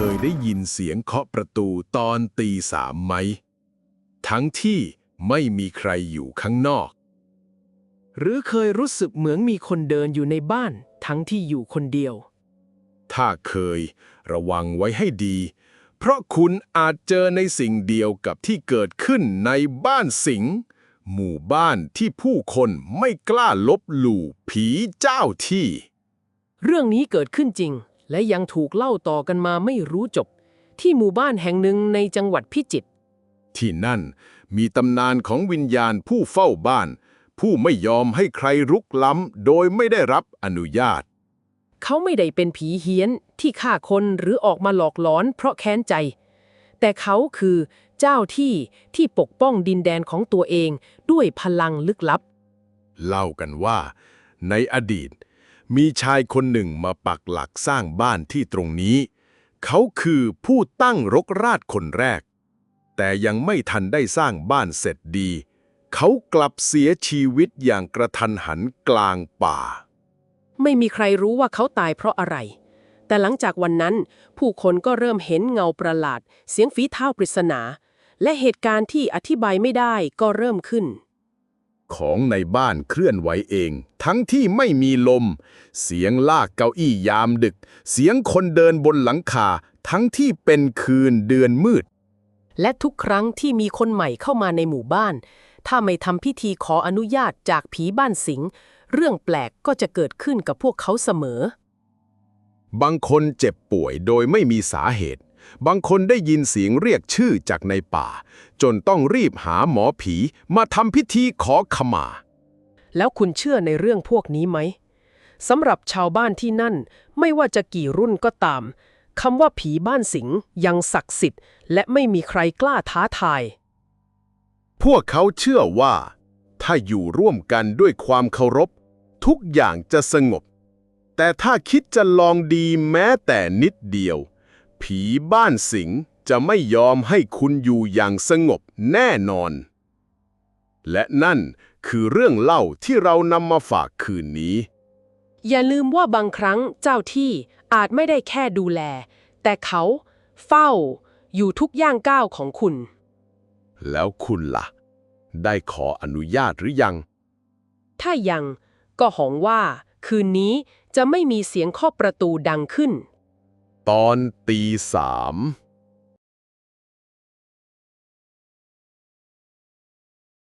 เคยได้ยินเสียงเคาะประตูตอนตีสามไหม ทั้งที่ไม่มีใครอยู่ข้างนอก หรือเคยรู้สึกเหมือนมีคนเดินอยู่ในบ้านทั้งที่อยู่คนเดียว ถ้าเคย ระวังไว้ให้ดี เพราะคุณอาจเจอในสิ่งเดียวกับที่เกิดขึ้นในบ้านสิงห์หมู่บ้านที่ผู้คนไม่กล้าลบหลู่ผีเจ้าที่ เรื่องนี้เกิดขึ้นจริง และยังถูกเล่าต่อกันมาไม่รู้จบ ที่หมู่บ้านแห่งหนึ่งในจังหวัดพิจิตรที่นั่นมีตำนานของวิญญาณผู้เฝ้าบ้าน ผู้ไม่ยอมให้ใครรุกล้ำโดยไม่ได้รับอนุญาต เขาไม่ได้เป็นผีเฮี้ยนที่ฆ่าคนหรือออกมาหลอกหลอนเพราะแค้นใจ แต่เขาคือเจ้าที่ที่ปกป้องดินแดนของตัวเองด้วยพลังลึกลับ เล่ากันว่า ในอดีต มีชายคนหนึ่งมาปักหลักสร้างบ้านที่ตรงนี้ เขาคือผู้ตั้งรกรากคนแรก แต่ยังไม่ทันได้สร้างบ้านเสร็จดี เขากลับเสียชีวิตอย่างกระทันหันกลางป่า ไม่มีใครรู้ว่าเขาตายเพราะอะไร แต่หลังจากวันนั้น ผู้คนก็เริ่มเห็นเงาประหลาด เสียงฝีเท้าปริศนา และเหตุการณ์ที่อธิบายไม่ได้ก็เริ่มขึ้น ของในบ้านเคลื่อนไหวเอง ทั้งที่ไม่มีลม เสียงลากเก้าอี้ยามดึก เสียงคนเดินบนหลังคา ทั้งที่เป็นคืนเดือนมืด และทุกครั้งที่มีคนใหม่เข้ามาในหมู่บ้าน ถ้าไม่ทำพิธีขออนุญาตจากผีบ้านสิง เรื่องแปลกก็จะเกิดขึ้นกับพวกเขาเสมอ บางคนเจ็บป่วยโดยไม่มีสาเหตุ บางคนได้ยินเสียงเรียกชื่อจากในป่า จนต้องรีบหาหมอผีมาทำพิธีขอขมา แล้วคุณเชื่อในเรื่องพวกนี้ไหมสำหรับชาวบ้านที่นั่น ไม่ว่าจะกี่รุ่นก็ตามคำว่าผีบ้านสิงยังศักดิ์สิทธิ์ และไม่มีใครกล้าท้าทาย พวกเขาเชื่อว่า ถ้าอยู่ร่วมกันด้วยความเคารพ ทุกอย่างจะสงบ แต่ถ้าคิดจะลองดีแม้แต่นิดเดียว ผีบ้านสิงจะไม่ยอมให้คุณอยู่อย่างสงบแน่นอน และนั่นคือเรื่องเล่าที่เรานำมาฝากคืนนี้ อย่าลืมว่าบางครั้งเจ้าที่อาจไม่ได้แค่ดูแล แต่เขาเฝ้าอยู่ทุกย่างก้าวของคุณ แล้วคุณล่ะ ได้ขออนุญาตหรือยัง ถ้ายังก็หองว่า คืนนี้จะไม่มีเสียงเคาะประตูดังขึ้น ตอนตีสาม